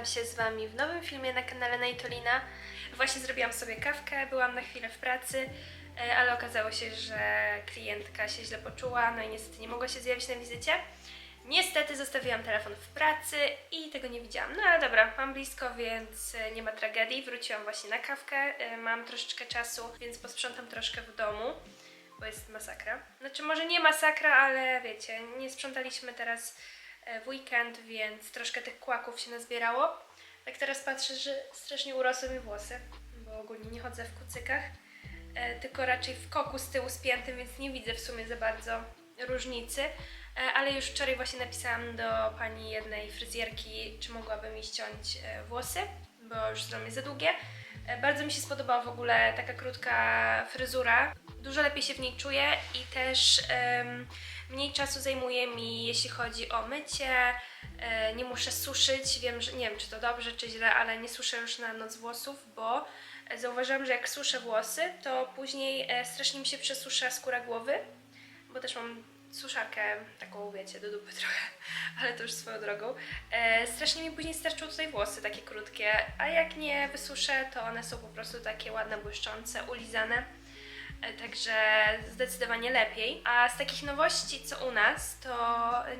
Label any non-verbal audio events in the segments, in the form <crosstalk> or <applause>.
witam się z Wami w nowym filmie na kanale Najtolina. Właśnie zrobiłam sobie kawkę, byłam na chwilę w pracy, e, ale okazało się, że klientka się źle poczuła, no i niestety nie mogła się zjawić na wizycie. Niestety zostawiłam telefon w pracy i tego nie widziałam. No ale dobra, mam blisko, więc e, nie ma tragedii. Wróciłam właśnie na kawkę, e, mam troszeczkę czasu, więc posprzątam troszkę w domu, bo jest masakra. Znaczy może nie masakra, ale wiecie, nie sprzątaliśmy teraz w weekend, więc troszkę tych kłaków się nazbierało. Tak teraz patrzę, że strasznie urosły mi włosy, bo ogólnie nie chodzę w kucykach, e, tylko raczej w koku z tyłu spiętym, więc nie widzę w sumie za bardzo różnicy. E, Ale już wczoraj właśnie napisałam do pani jednej fryzjerki, czy mogłaby mi ściąć e, włosy, bo już są mi za długie. E, Bardzo mi się spodobała w ogóle taka krótka fryzura. Dużo lepiej się w niej czuję i też em, mniej czasu zajmuje mi, jeśli chodzi o mycie. E, nie muszę suszyć. Wiem, że nie wiem, czy to dobrze, czy źle, ale nie suszę już na noc włosów, bo zauważyłam, że jak suszę włosy, to później e, strasznie mi się przesusza skóra głowy, bo też mam suszarkę taką, wiecie, do dupy <laughs> trochę, ale to już swoją drogą. E, strasznie mi później starczą tutaj włosy takie krótkie, a jak nie wysuszę, to one są po prostu takie ładne, błyszczące, ulizane. E, Także zdecydowanie lepiej. A z takich nowości, co u nas, to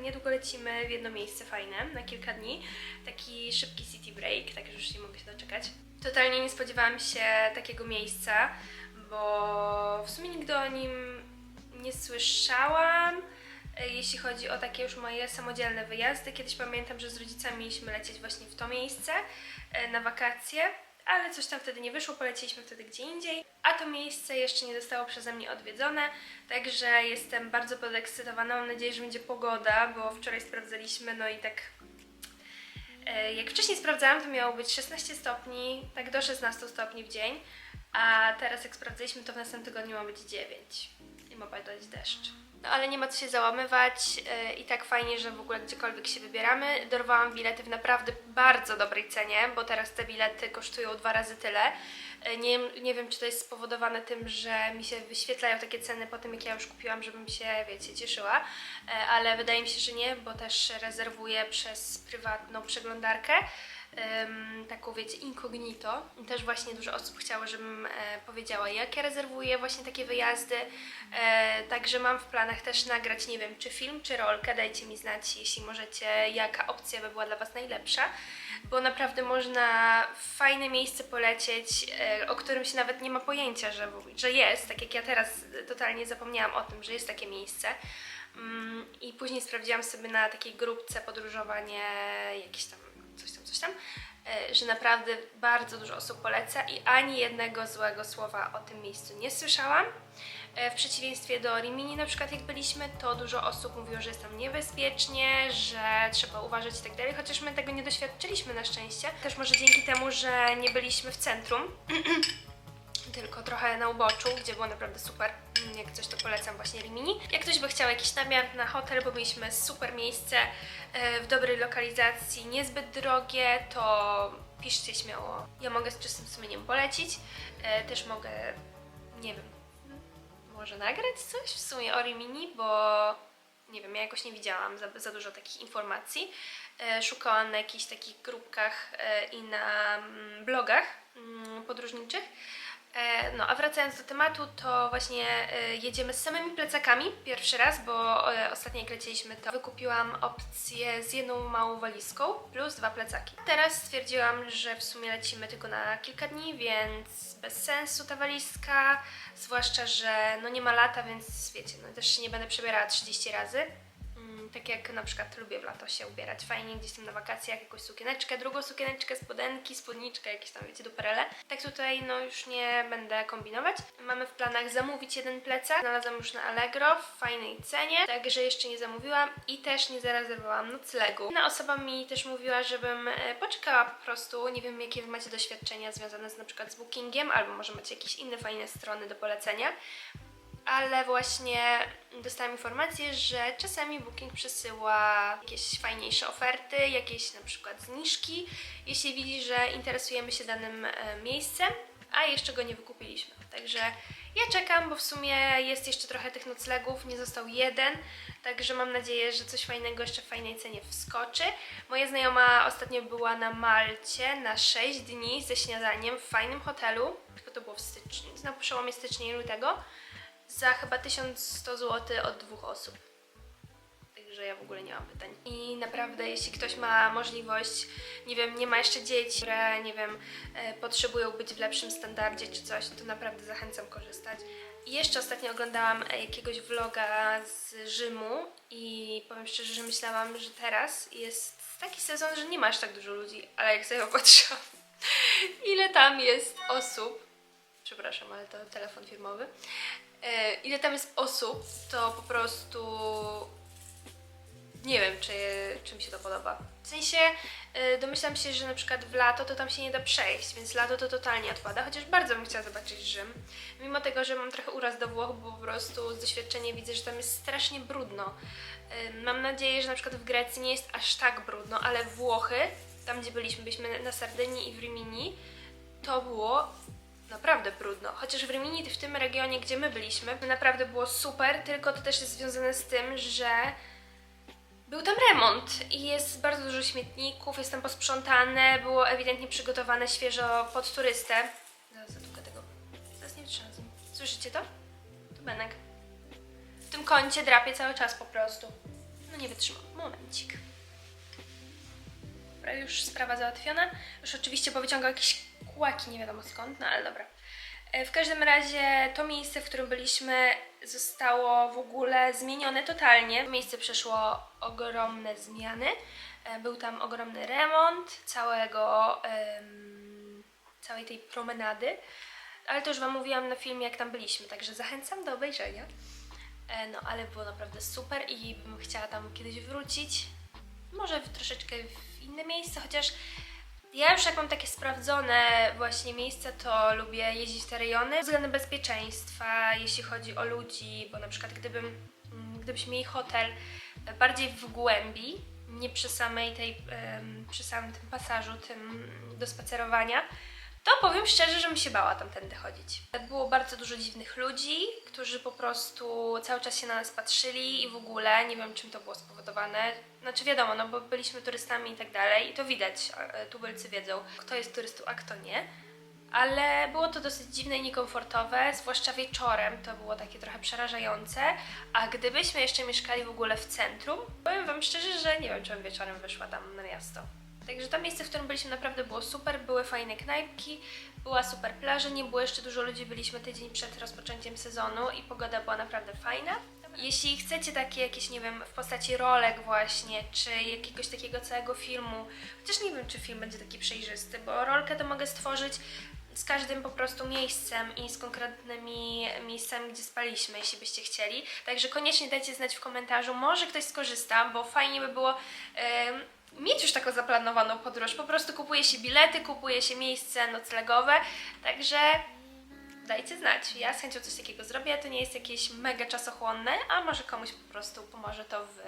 niedługo lecimy w jedno miejsce fajne na kilka dni. Taki szybki city break, także już nie mogę się doczekać. Totalnie nie spodziewałam się takiego miejsca, bo w sumie nigdy o nim nie słyszałam. e, Jeśli chodzi o takie już moje samodzielne wyjazdy, kiedyś pamiętam, że z rodzicami mieliśmy lecieć właśnie w to miejsce e, na wakacje, ale coś tam wtedy nie wyszło, poleciliśmy wtedy gdzie indziej, a to miejsce jeszcze nie zostało przeze mnie odwiedzone, także jestem bardzo podekscytowana, mam nadzieję, że będzie pogoda, bo wczoraj sprawdzaliśmy, no i tak e, jak wcześniej sprawdzałam, to miało być 16 stopni, tak do 16 stopni w dzień, a teraz jak sprawdzaliśmy, to w następnym tygodniu ma być 9 i ma padać deszcz. No ale nie ma co się załamywać e, i tak fajnie, że w ogóle gdziekolwiek się wybieramy. Dorwałam bilety w naprawdę bardzo dobrej cenie, bo teraz te bilety kosztują dwa razy tyle. E, Nie, nie wiem, czy to jest spowodowane tym, że mi się wyświetlają takie ceny po tym, jak ja już kupiłam, żebym się, wiecie, cieszyła, E, ale wydaje mi się, że nie, bo też rezerwuję przez prywatną przeglądarkę taką, wiecie, incognito. Też właśnie dużo osób chciało, żebym e, powiedziała, jak ja rezerwuję właśnie takie wyjazdy. E, także mam w planach też nagrać, nie wiem, czy film, czy rolkę. Dajcie mi znać, jeśli możecie, jaka opcja by była dla Was najlepsza. Bo naprawdę można w fajne miejsce polecieć, e, o którym się nawet nie ma pojęcia, że, że jest. Tak jak ja teraz totalnie zapomniałam o tym, że jest takie miejsce. Mm, I później sprawdziłam sobie na takiej grupce podróżowanie jakieś tam coś tam, coś tam, e, że naprawdę bardzo dużo osób poleca i ani jednego złego słowa o tym miejscu nie słyszałam. E, W przeciwieństwie do Rimini na przykład jak byliśmy, to dużo osób mówiło, że jest tam niebezpiecznie, że trzeba uważać i tak dalej, chociaż my tego nie doświadczyliśmy na szczęście. Też może dzięki temu, że nie byliśmy w centrum, <clears throat> tylko trochę na uboczu, gdzie było naprawdę super. Mm, Jak coś to polecam właśnie Rimini. Jak ktoś by chciał jakiś namiar na hotel, bo mieliśmy super miejsce e, w dobrej lokalizacji, niezbyt drogie, to piszcie śmiało. Ja mogę z czystym sumieniem polecić. E, Też mogę, nie wiem, może nagrać coś w sumie o Rimini, bo nie wiem, ja jakoś nie widziałam za, za dużo takich informacji. E, Szukałam na jakichś takich grupkach i na mm, blogach mm, podróżniczych. E, No, a wracając do tematu, to właśnie e, jedziemy z samymi plecakami pierwszy raz, bo e, ostatnio jak lecieliśmy, to wykupiłam opcję z jedną małą walizką plus dwa plecaki. Teraz stwierdziłam, że w sumie lecimy tylko na kilka dni, więc bez sensu ta walizka, zwłaszcza, że no nie ma lata, więc wiecie, no też nie będę przebierała 30 razy. Tak jak na przykład lubię w lato się ubierać fajnie gdzieś tam na wakacjach, jakąś sukieneczkę, drugą sukieneczkę, spodenki, spódniczkę, jakieś tam wiecie, duperele. Tak tutaj no już nie będę kombinować. Mamy w planach zamówić jeden plecak. Znalazłam już na Allegro w fajnej cenie, także jeszcze nie zamówiłam i też nie zarezerwowałam noclegu. Inna osoba mi też mówiła, żebym e, poczekała po prostu. Nie wiem jakie macie doświadczenia związane z na przykład z bookingiem, albo może macie jakieś inne fajne strony do polecenia ale właśnie dostałam informację, że czasami Booking przesyła jakieś fajniejsze oferty, jakieś na przykład zniżki, jeśli widzi, że interesujemy się danym e, miejscem, a jeszcze go nie wykupiliśmy. Także Ja czekam, bo w sumie jest jeszcze trochę tych noclegów, nie został jeden, także mam nadzieję, że coś fajnego jeszcze w fajnej cenie wskoczy. Moja znajoma ostatnio była na Malcie na 6 dni ze śniadaniem w fajnym hotelu, tylko to było w styczniu, na przełomie stycznia i lutego, za chyba 1100 zł od dwóch osób. Także ja w ogóle nie mam pytań. I naprawdę, jeśli ktoś ma możliwość, nie wiem, nie ma jeszcze dzieci, które, nie wiem, e, potrzebują być w lepszym standardzie czy coś, to naprawdę zachęcam korzystać. I jeszcze ostatnio oglądałam jakiegoś vloga z Rzymu i powiem szczerze, że myślałam, że teraz jest taki sezon, że nie ma aż tak dużo ludzi, ale jak sobie popatrzyłam, <laughs> ile tam jest osób, przepraszam, ale to telefon firmowy, ile tam jest osób, to po prostu nie wiem, czy, czy mi się to podoba. W sensie y, domyślam się, że na przykład w lato to tam się nie da przejść, więc lato to totalnie odpada, chociaż bardzo bym chciała zobaczyć Rzym. Mimo tego, że mam trochę uraz do Włoch, bo po prostu z doświadczenia widzę, że tam jest strasznie brudno. Y, mam nadzieję, że na przykład w Grecji nie jest aż tak brudno, ale Włochy, tam gdzie byliśmy, byliśmy na Sardynii i w Rimini, to było naprawdę brudno. Chociaż w Rimini, w tym regionie, gdzie my byliśmy, naprawdę było super, tylko to też jest związane z tym, że był tam remont i jest bardzo dużo śmietników, jest tam posprzątane, było ewidentnie przygotowane świeżo pod turystę. Zaraz zatłukę tego. Zaraz nie wytrzymam. Słyszycie to? To Benek. W tym kącie drapie cały czas po prostu. No nie wytrzymam. Momencik. Dobra, już sprawa załatwiona. Już oczywiście powyciągał jakieś kłaki, nie wiadomo skąd, no ale dobra. E, W każdym razie to miejsce, w którym byliśmy, zostało w ogóle zmienione totalnie. Miejsce przeszło ogromne zmiany. E, Był tam ogromny remont całego, całej tej promenady. Ale to już Wam mówiłam na filmie, jak tam byliśmy, także zachęcam do obejrzenia. E, No, ale było naprawdę super i bym chciała tam kiedyś wrócić. Może w troszeczkę w inne miejsce, chociaż ja już jak mam takie sprawdzone właśnie miejsca, to lubię jeździć te rejony względem bezpieczeństwa, jeśli chodzi o ludzi, bo na przykład gdybym, mm, gdybyśmy mieli hotel bardziej w głębi, nie przy samej tej, przy samym tym pasażu, tym do spacerowania, to powiem szczerze, że bym się bała tamtędy chodzić. Było bardzo dużo dziwnych ludzi, którzy po prostu cały czas się na nas patrzyli i w ogóle nie wiem czym to było spowodowane. Znaczy wiadomo, no bo byliśmy turystami i tak dalej i to widać, e, tubylcy wiedzą, kto jest turystą, a kto nie. Ale było to dosyć dziwne i niekomfortowe, zwłaszcza wieczorem to było takie trochę przerażające. A gdybyśmy jeszcze mieszkali w ogóle w centrum, powiem Wam szczerze, że nie wiem, czy bym wieczorem wyszła tam na miasto. Także to miejsce, w którym byliśmy naprawdę było super, były fajne knajpki, była super plaża, nie było jeszcze dużo ludzi, byliśmy tydzień przed rozpoczęciem sezonu i pogoda była naprawdę fajna. Jeśli chcecie takie jakieś, nie wiem, w postaci rolek właśnie, czy jakiegoś takiego całego filmu, chociaż nie wiem, czy film będzie taki przejrzysty, bo rolkę to mogę stworzyć z każdym po prostu miejscem i z konkretnymi miejscami, gdzie spaliśmy, jeśli byście chcieli. Także koniecznie dajcie znać w komentarzu, może ktoś skorzysta, bo fajnie by było em, mieć już taką zaplanowaną podróż. Po prostu kupuje się bilety, kupuje się miejsce noclegowe, także dajcie znać. Ja z chęcią coś takiego zrobię, to nie jest jakieś mega czasochłonne, a może komuś po prostu pomoże to w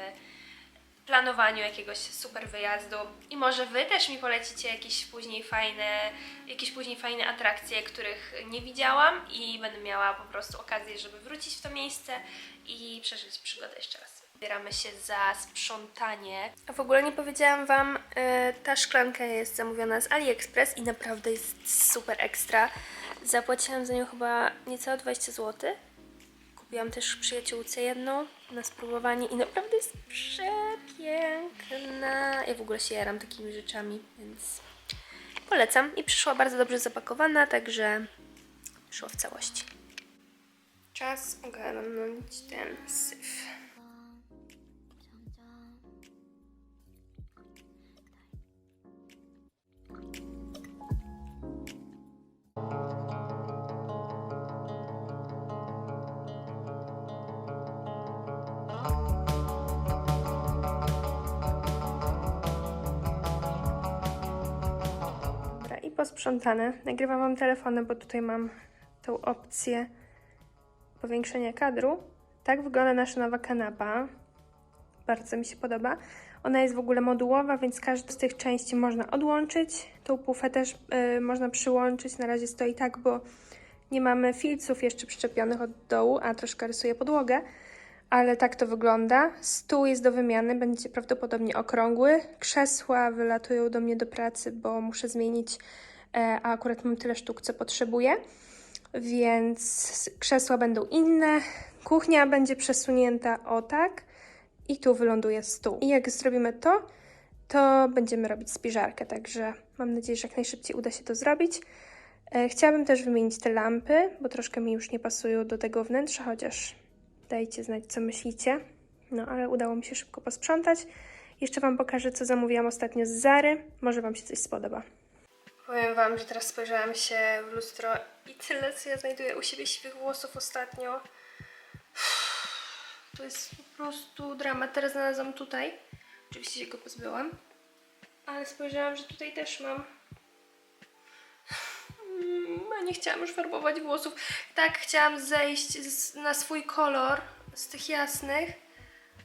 planowaniu jakiegoś super wyjazdu. I może Wy też mi polecicie jakieś później fajne, jakieś później fajne atrakcje, których nie widziałam i będę miała po prostu okazję, żeby wrócić w to miejsce i przeżyć przygodę jeszcze raz. Bieramy się za sprzątanie. A w ogóle nie powiedziałam Wam, e, ta szklanka jest zamówiona z AliExpress i naprawdę jest super ekstra. Zapłaciłam za nią chyba niecałe 20 zł. Kupiłam też przyjaciółce jedną na spróbowanie i naprawdę jest przepiękna. Ja w ogóle się jaram takimi rzeczami, więc polecam. I przyszła bardzo dobrze zapakowana, także szło w całości. Czas ogarnąć ten syf. Posprzątane. Nagrywam wam telefony, bo tutaj mam tą opcję powiększenia kadru. Tak wygląda nasza nowa kanapa. Bardzo mi się podoba. Ona jest w ogóle modułowa, więc każdą z tych części można odłączyć. Tą pufę też y, można przyłączyć. Na razie stoi tak, bo Nie mamy filców jeszcze przyczepionych od dołu, a troszkę rysuję podłogę, ale tak to wygląda. Stół jest do wymiany, będzie prawdopodobnie okrągły. Krzesła wylatują do mnie do pracy, bo muszę zmienić, e, a akurat mam tyle sztuk, co potrzebuję. Więc krzesła będą inne, kuchnia będzie przesunięta o tak i tu wyląduje stół. I jak zrobimy to, to będziemy robić spiżarkę, także mam nadzieję, że jak najszybciej uda się to zrobić. E, Chciałabym też wymienić te lampy, bo troszkę mi już nie pasują do tego wnętrza, chociaż dajcie znać, co myślicie. No, ale udało mi się szybko posprzątać. Jeszcze Wam pokażę, co zamówiłam ostatnio z Zary. Może Wam się coś spodoba. Powiem Wam, że teraz spojrzałam się w lustro i tyle, co ja znajduję u siebie siwych włosów ostatnio. To jest po prostu dramat. Teraz znalazłam tutaj. Oczywiście się go pozbyłam. Ale spojrzałam, że tutaj też mam. Mm, A nie chciałam już farbować włosów. Tak, chciałam zejść na swój kolor z tych jasnych.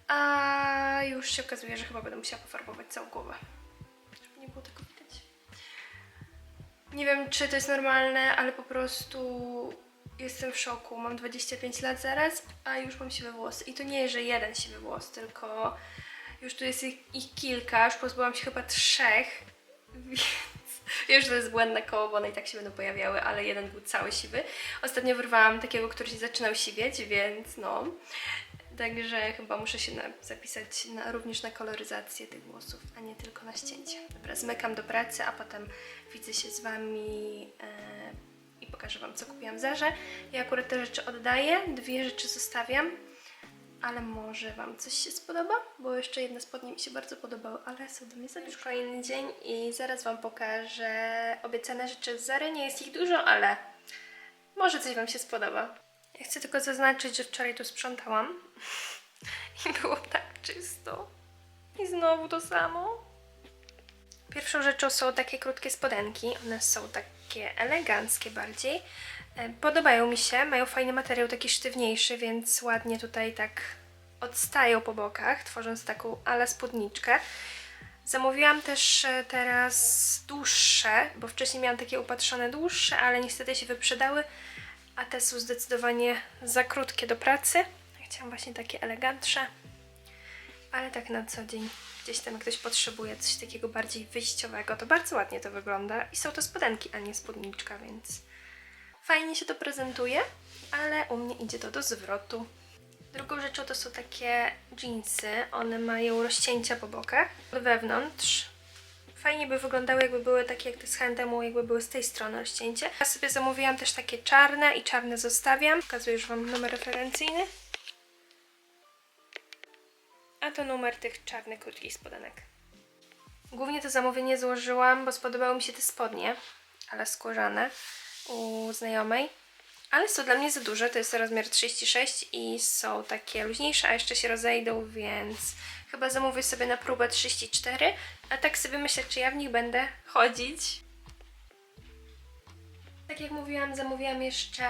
A już się okazuje, że chyba będę musiała pofarbować całą głowę. Nie wiem, czy to jest normalne, ale po prostu jestem w szoku. Mam 25 lat zaraz, a już mam siwe włosy. I to nie, że jeden siwy włos, tylko już tu jest ich, ich kilka. Już pozbyłam się chyba trzech, <laughs> więc wiem, że to jest błędne koło, bo one i tak się będą pojawiały, ale jeden był cały siwy. Ostatnio wyrwałam takiego, który się zaczynał siwieć, więc no. Także chyba muszę się na, zapisać na, również na koloryzację tych włosów, a nie tylko na ścięcie. Dobra, zmykam do pracy, a potem widzę się z Wami e, i pokażę Wam, co kupiłam Zarze. Ja akurat te rzeczy oddaję, dwie rzeczy zostawiam, ale może Wam coś się spodoba, bo jeszcze jedne spodnie mi się bardzo podobały, ale są do mnie za Już kolejny dzień i zaraz Wam pokażę obiecane rzeczy z Zary. Nie jest ich dużo, ale może coś Wam się spodoba. Ja chcę tylko zaznaczyć, że wczoraj tu sprzątałam <laughs> i było tak czysto. I znowu to samo. Pierwszą rzeczą są takie krótkie spodenki. One są takie eleganckie bardziej. E, Podobają mi się, mają fajny materiał, taki sztywniejszy, więc ładnie tutaj tak odstają po bokach, tworząc taką ala spódniczkę. Zamówiłam też e, teraz dłuższe, bo wcześniej miałam takie upatrzone dłuższe, ale niestety się wyprzedały, a te są zdecydowanie za krótkie do pracy. Chciałam właśnie takie elegantsze, ale tak na co dzień gdzieś tam ktoś potrzebuje coś takiego bardziej wyjściowego, to bardzo ładnie to wygląda i są to spodenki, a nie spódniczka, więc fajnie się to prezentuje, ale u mnie idzie to do zwrotu. Drugą rzeczą to są takie jeansy. One mają rozcięcia po bokach. Wewnątrz fajnie by wyglądały, jakby były takie jak te z handemu, jakby były z tej strony rozcięcie. Ja sobie zamówiłam też takie czarne i czarne zostawiam. Pokazuję już Wam numer referencyjny. A to numer tych czarnych krótkich spodenek. Głównie to zamówienie złożyłam, bo spodobały mi się te spodnie, ale skórzane u znajomej. Ale są dla mnie za duże, to jest rozmiar 36 i są takie luźniejsze, a jeszcze się rozejdą, więc chyba zamówię sobie na próbę 34, a tak sobie myślę, czy ja w nich będę chodzić. Tak jak mówiłam, zamówiłam jeszcze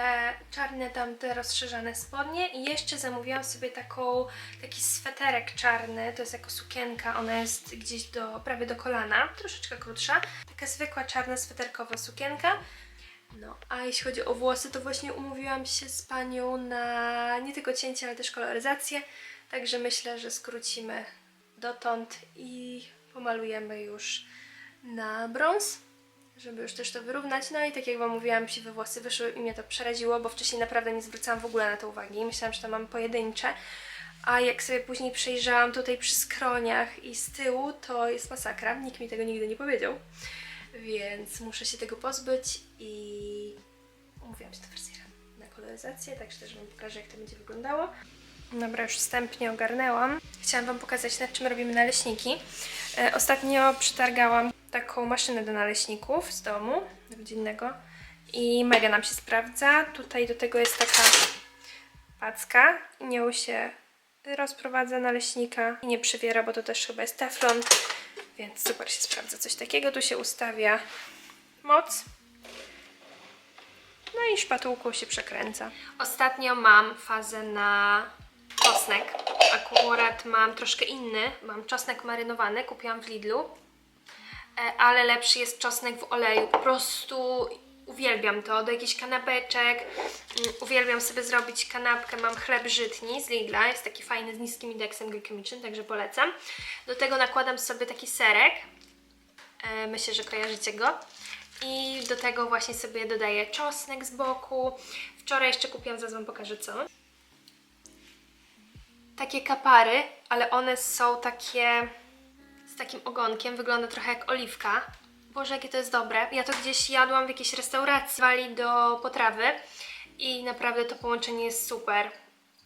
czarne tamte rozszerzane spodnie i jeszcze zamówiłam sobie taką, taki sweterek czarny, to jest jako sukienka, ona jest gdzieś do, prawie do kolana, troszeczkę krótsza. Taka zwykła czarna sweterkowa sukienka. No, a jeśli chodzi o włosy, to właśnie umówiłam się z panią na nie tylko cięcie, ale też koloryzację. Także myślę, że skrócimy dotąd i pomalujemy już na brąz, żeby już też to wyrównać. No i tak jak Wam mówiłam, siwe włosy wyszły i mnie to przeraziło, bo wcześniej naprawdę nie zwracałam w ogóle na to uwagi. Myślałam, że to mam pojedyncze. A jak sobie później przejrzałam tutaj przy skroniach i z tyłu, to jest masakra. Nikt mi tego nigdy nie powiedział więc muszę się tego pozbyć i umówiłam się do fryzjera na koloryzację, także też Wam pokażę, jak to będzie wyglądało. Dobra, już wstępnie ogarnęłam. Chciałam Wam pokazać, nad czym robimy naleśniki. E, ostatnio przetargałam taką maszynę do naleśników z domu rodzinnego i mega nam się sprawdza. Tutaj do tego jest taka packa i nią się rozprowadza naleśnika i nie przywiera, bo to też chyba jest teflon, więc super się sprawdza coś takiego. Tu się ustawia moc. No i szpatułką się przekręca. Ostatnio mam fazę na czosnek. Akurat mam troszkę inny. Mam czosnek marynowany, kupiłam w Lidlu. E, Ale lepszy jest czosnek w oleju. Po prostu Uwielbiam to, do jakichś kanapeczek. Mm, Uwielbiam sobie zrobić kanapkę. Mam chleb żytni z Lidla, jest taki fajny z niskim indeksem glykemicznym, także polecam. Do tego nakładam sobie taki serek. E, myślę, że kojarzycie go. I do tego właśnie sobie dodaję czosnek z boku. Wczoraj jeszcze kupiłam, zaraz Wam pokażę co. Takie kapary, ale one są takie z takim ogonkiem, wygląda trochę jak oliwka. Boże, jakie to jest dobre. Ja to gdzieś jadłam w jakiejś restauracji, wali do potrawy i naprawdę to połączenie jest super.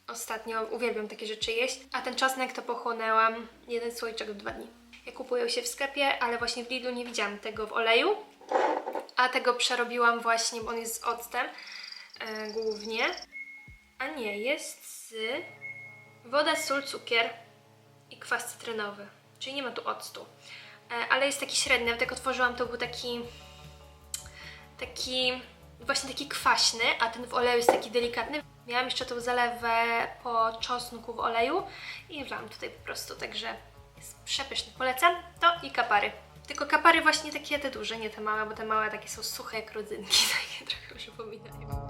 Ostatnio uwielbiam takie rzeczy jeść, a ten czosnek to pochłonęłam jeden słoiczek w dwa dni. Ja kupuję się w sklepie, ale właśnie w Lidlu nie widziałam tego w oleju, a tego przerobiłam właśnie, bo on jest z octem e, głównie. A nie, jest z woda, sól, cukier i kwas cytrynowy. Czyli nie ma tu octu. E, ale jest taki średni. Nawet jak otworzyłam, to był taki taki właśnie taki kwaśny, a ten w oleju jest taki delikatny. Miałam jeszcze tą zalewę po czosnku w oleju i wlałam tutaj po prostu, także jest przepyszny. Polecam to i kapary. Tylko kapary właśnie takie te duże, nie te małe, bo te małe takie są suche jak rodzynki, <laughs> takie trochę przypominają.